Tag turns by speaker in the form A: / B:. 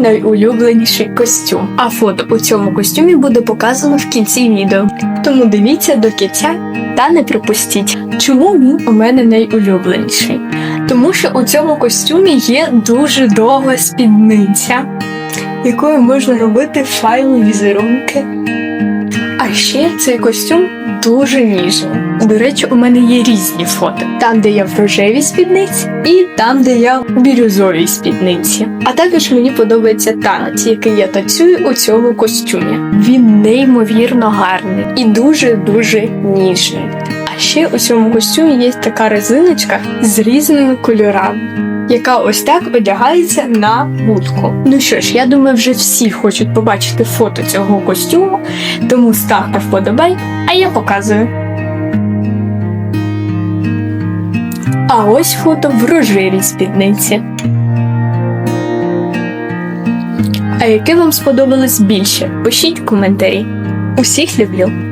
A: найулюбленіший костюм. А фото у цьому костюмі буде показано в кінці відео. Тому дивіться до кінця та не пропустіть. Чому він у мене найулюбленіший? Тому що у цьому костюмі є дуже довга спідниця, якою можна робити файли візерунки. А ще цей костюм дуже ніжний. До речі, у мене є різні фото: там, де я в рожевій спідниці, і там, де я в бірюзовій спідниці. А також мені подобається танець, який я танцюю у цьому костюмі. Він неймовірно гарний і дуже дуже ніжний. А ще у цьому костюмі є така резиночка з різними кольорами. Яка ось так одягається на будку. Ну що ж, я думаю, вже всі хочуть побачити фото цього костюму, тому ставте вподобай, а я показую. А ось фото в рожевій спідниці. А яке вам сподобалось більше? Пишіть коментарі. Усіх люблю!